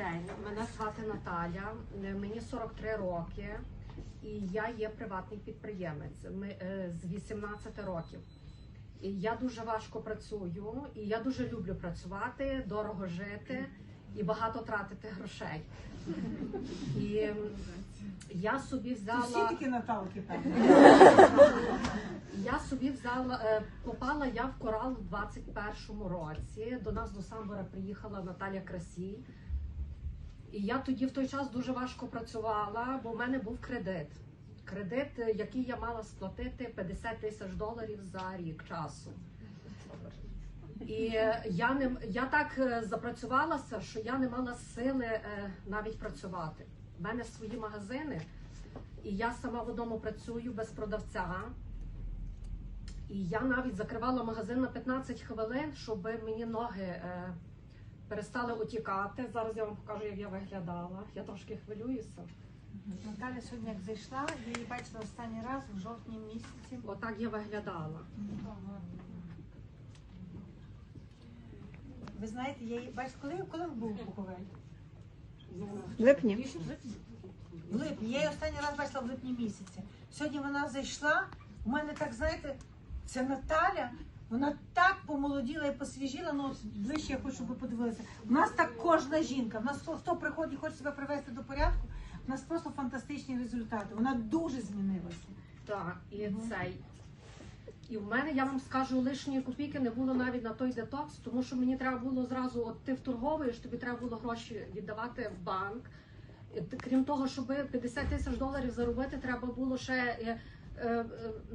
день. Мене звати Наталя. е, Мені 43 роки, і я є приватний підприємець. Ми е, з 18 років. І я дуже важко працюю, і я дуже люблю працювати, дорого жити і багато тратити грошей. І я собі Всі взяла. такі Наталки, певно. Я собі взяла, е, попала я в корал в 21-му році. До нас до Самбора приїхала Наталя Красій. І я тоді в той час дуже важко працювала, бо в мене був кредит. Кредит, е, який я мала сплатити 50 тисяч доларів за рік часу. І е, я не я так е, запрацювалася, що я не мала сили навіть працювати. У мене свої магазини, і я сама в одному працюю без продавця. І я навіть закривала магазин на 15 хвилин, щоб мені ноги перестали отікати. Зараз я вам покажу, як я виглядала. Я трошки хвилююся. Наталя сьогодні як зайшла, я її бачила останній раз в жовтні місяці. Отак я виглядала. Ви знаєте, я її бачите, коли, коли був Буковель? В липні. В липні. Я її останній раз бачила в липні місяці. Сьогодні вона зайшла. У мене так, знаєте, це Наталя. Вона так помолоділа і посвіжіла, ну ближче я хочу, щоб ви подивилися. У нас так кожна жінка. У нас хто, приходить, хоче себе привести до порядку. У нас просто фантастичні результати. Вона дуже змінилася. Так, і цей. І в мене, я вам скажу, лишньої копійки не було навіть на той детокс, тому що мені треба було зразу, от ти вторговуєш, тобі треба було гроші віддавати в банк. Крім того, щоб 50 тисяч доларів заробити, треба було ще е,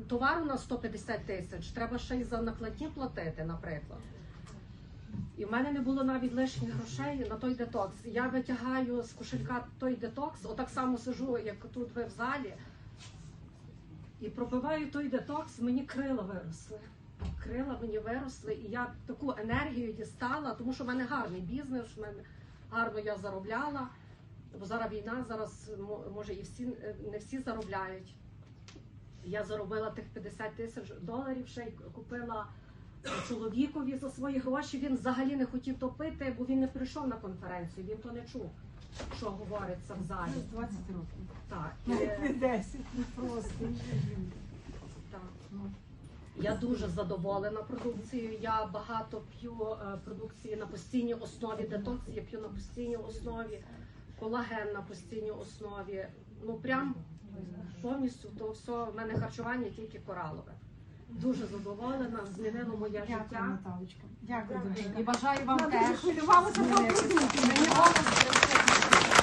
товару на 150 тисяч. Треба ще й за накладні платити, наприклад. І в мене не було навіть лишніх грошей на той детокс. Я витягаю з кошелька той детокс, отак само сижу, як тут ви в залі. І пропиваю той детокс, мені крила виросли. Крила мені виросли, і я таку енергію дістала, тому що в мене гарний бізнес, в мене гарно я заробляла. Бо зараз війна, зараз може і всі е, не всі заробляють. Я заробила тих 50 тисяч доларів, ще й купила чоловікові за свої гроші. Він взагалі не хотів топити, бо він не прийшов на конференцію, він то не чув, що говориться в залі. 20 років. Так, Навіть і- не 10, ну просто. Так, ну. Я дуже задоволена продукцією. Я багато п'ю е, продукції на постійній основі. Детокс я п'ю на постійній основі, колаген на постійній основі. Ну прям повністю то все в мене харчування тільки коралове. Дуже задоволена, змінило моє Дякую, життя. Наталочка. Дякую дуже. І бажаю вам теж. хвилювалася про продукти. Мені голос